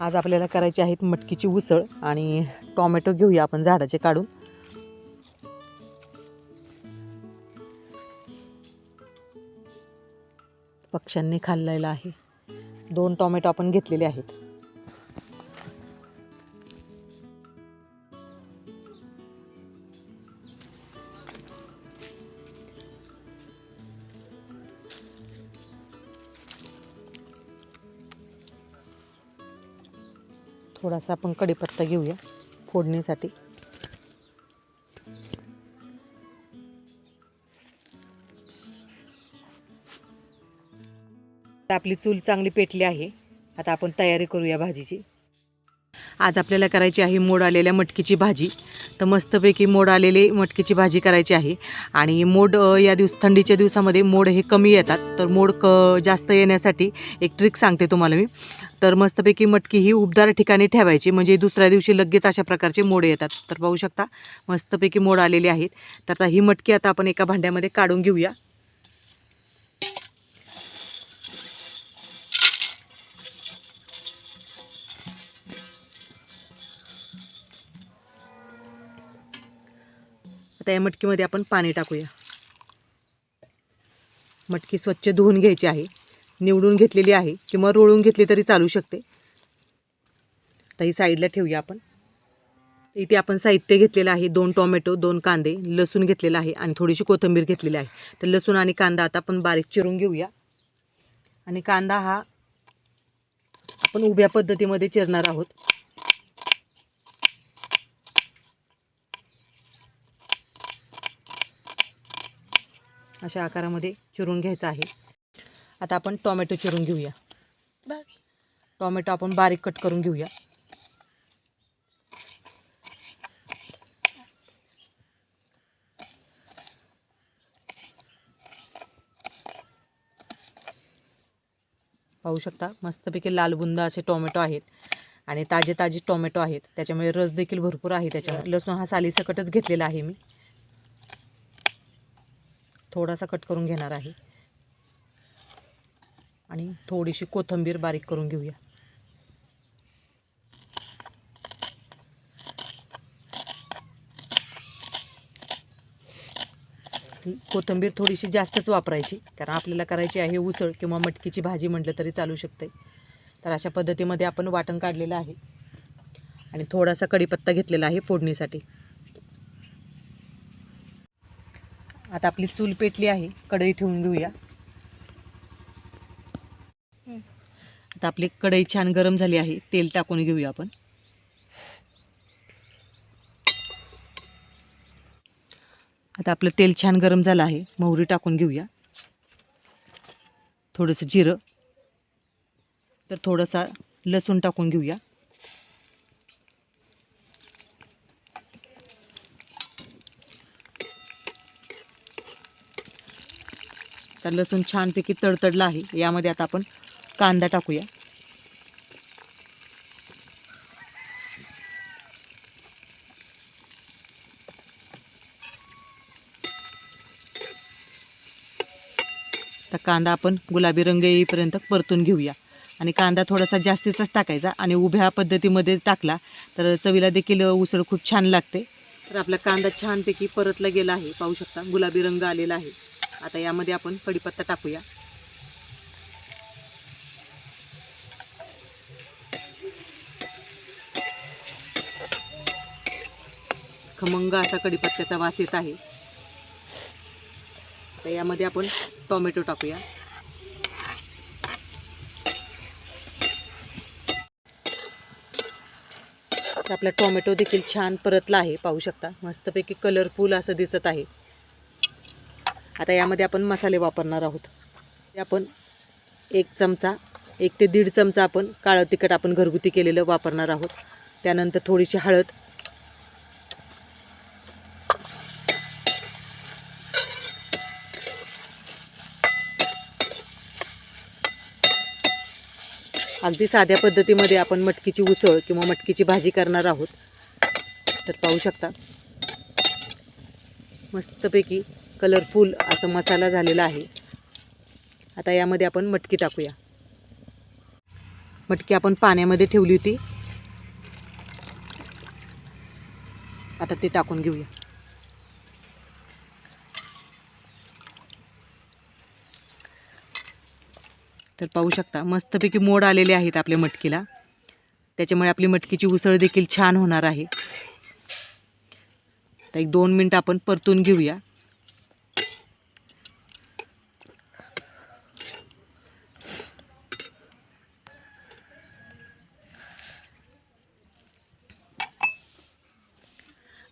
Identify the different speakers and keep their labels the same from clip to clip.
Speaker 1: आज आपल्याला करायची आहेत मटकीची उसळ आणि टोमॅटो घेऊया आपण झाडाचे काढून. पक्ष्यांनी खाल्लेला आहे. दोन टॉमॅटो आपण घेतलेले आहेत. थोडासा आपण कढीपत्ता घेऊया फोडणीसाठी. आपली चूल चांगली पेटली आहे. आता आपण तयारी करूया भाजीची. आज आपल्याला करायची आहे मोड आलेल्या मटकीची भाजी. तर मस्तपैकी मोड आलेले मटकीची भाजी करायची आहे. आणि मोड या दिवस थंडीच्या दिवसामध्ये मोड हे कमी येतात. तर मोड क जास्त येण्यासाठी एक ट्रिक सांगते तुम्हाला मी. तर मस्तपैकी मटकी ही उबदार ठिकाणी ठेवायची. म्हणजे दुसऱ्या दिवशी लगेच अशा प्रकारचे मोड येतात. तर पाहू शकता मस्तपैकी मोड आलेले आहेत. तर आता ही मटकी आता आपण एका भांड्यामध्ये काढून घेऊया. आता या मटकीमध्ये आपण पाणी टाकूया. मटकी स्वच्छ धुवून घ्यायची आहे. निवडून घेतलेली आहे. किंवा रोळून घेतली तरी चालू शकते. तर ही साईडला ठेवूया आपण. इथे आपण साहित्य घेतलेलं आहे. दोन टोमॅटो दोन कांदे लसूण घेतलेला आहे आणि थोडीशी कोथिंबीर घेतलेली आहे. तर लसूण आणि कांदा आता आपण बारीक चिरून घेऊया. आणि कांदा हा आपण उभ्या पद्धतीमध्ये चिरणार आहोत. अशा आकारामध्ये चिरून घ्यायचा आहे. आता आपण टोमॅटो चिरून घेऊया. टोमॅटो आपण बारीक कट करून घेऊया. पाहू शकता मस्तपैकी लाल बुंद असे टोमॅटो आहेत आणि ताजे ताजे टोमॅटो आहेत. त्याच्यामुळे रस देखील भरपूर आहे. त्याच्यामध्ये लसूण हा सालीसकटच घेतलेला आहे मी. थोडासा कट करून घेणार आहे. आणि थोडीशी कोथिंबीर बारीक करून घेऊया. कोथंबीर कोथिंबीर थोडीशी जास्तच वापरायची कारण आपल्याला करायची आहे उसळ किंवा मटकीची भाजी म्हटलं तरी चालू शकते. तर अशा पद्धतीमध्ये आपण वाटण काढलेलं आहे. आणि थोडासा कढीपत्ता घेतलेला आहे फोडणीसाठी. आता आपली चूल पेटली आहे कढई ठेवून घेऊया. आता आपली कढई छान गरम झाली आहे तेल टाकून घेऊया आपण. आता आपलं तेल छान गरम झालं आहे मोहरी टाकून घेऊया. थोडंसं जिरं तर थोडंसा लसूण टाकून घेऊया. तर लसूण छानपैकी तडतडला आहे. यामध्ये आता आपण कांदा टाकूया. तर कांदा आपण गुलाबी रंग येईपर्यंत परतून घेऊया. आणि कांदा थोडासा जास्तीचाच टाकायचा आणि उभ्या पद्धतीमध्ये टाकला तर चवीला देखील उसळ खूप छान लागते. तर आपला कांदा छानपैकी परतला गेला आहे. पाहू शकता गुलाबी रंग आलेला आहे. आता यामध्ये आपण कढीपत्ता टाकूया. खमंग असा कढीपत्त्याचा वास येत आहे. तर यामध्ये आपण टोमॅटो टाकूया. तर आपला टोमॅटो देखील छान परतला आहे पाहू शकता. मस्तपैकी कलरफुल असं दिसत आहे. आता यामध्ये आपण मसाले वापरणार आहोत. ते आपण एक चमचा एक ते दीड चमचा आपण काळं तिखट आपण घरगुती केलेलं वापरणार आहोत. त्यानंतर थोडीशी हळद. अगदी साध्या पद्धतीमध्ये आपण मटकीची उसळ किंवा मटकीची भाजी करणार आहोत. तर पाहू शकता. मस्तपैकी कलरफुल असा मसाला झालेला आहे. आता यामध्ये आपण मटकी टाकूया. मटकी आपण पाण्यामध्ये ठेवली होती. आता ते टाकून घेऊया. तर पाहू शकता मस्तपैकी मोड आलेले आहेत आपल्या मटकीला. त्याच्यामुळे आपली मटकीची उसळ देखील छान होणार आहे. तर एक दोन मिनटं आपण परतून घेऊया.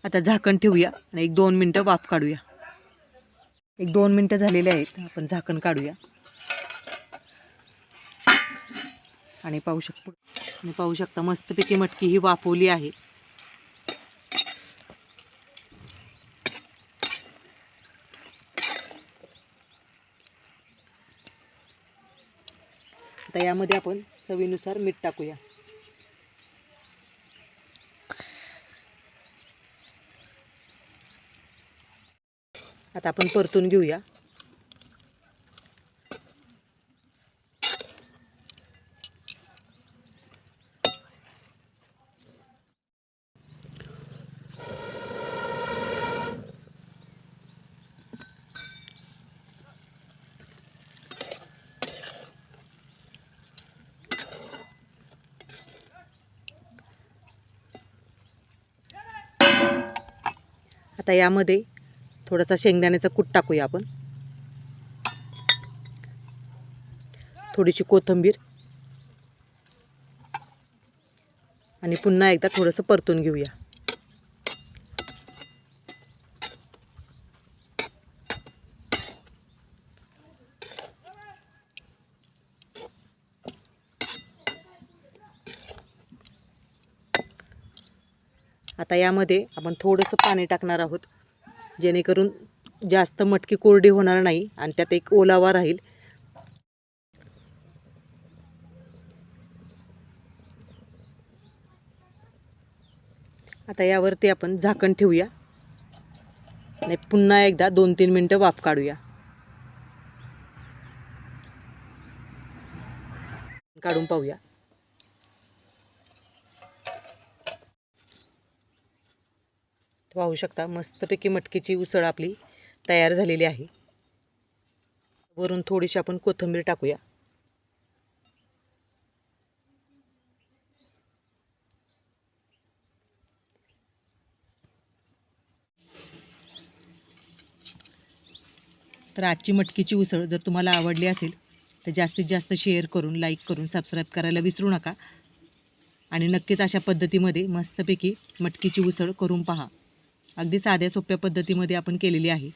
Speaker 1: आता झाकण ठेवूया आणि एक दोन मिनटं वाफ काढूया. एक दोन मिनटं झालेले आहेत आपण झाकण काढूया. आणि पाहू शकतो. आणि पाहू शकता मस्तपैकी मटकी ही वाफवली आहे. आता यामध्ये आपण चवीनुसार मीठ टाकूया. आता आपण परतून घेऊया. आता यामध्ये थोडासा शेंगदाण्याचा कूट टाकूया आपण. थोडीशी कोथिंबीर. आणि पुन्हा एकदा थोडंसं परतून घेऊया. आता यामध्ये आपण थोडंसं पाणी टाकणार आहोत. जेणेकरून जास्त मटकी कोरडी होणार नाही आणि त्यात एक ओलावा राहील. आता यावरती आपण झाकण ठेवूया. आणि पुन्हा एकदा दोन तीन मिनटं वाफ काढूया. काढून पाहूया. पाहू शकता. मस्तपैकी मटकीची उसळ आपली तयार झालेली आहे. वरून थोडीशी आपण कोथिंबीर टाकूया. तर आजची मटकीची उसळ जर तुम्हाला आवडली असेल तर जास्तीत जास्त शेअर करून लाईक करून सबस्क्राईब करायला विसरू नका. आणि नक्कीच अशा पद्धतीमध्ये मस्तपैकी मटकीची उसळ करून पहा. अगदी साध्या सोप्या पद्धतीमध्ये आपण केलेली आहे.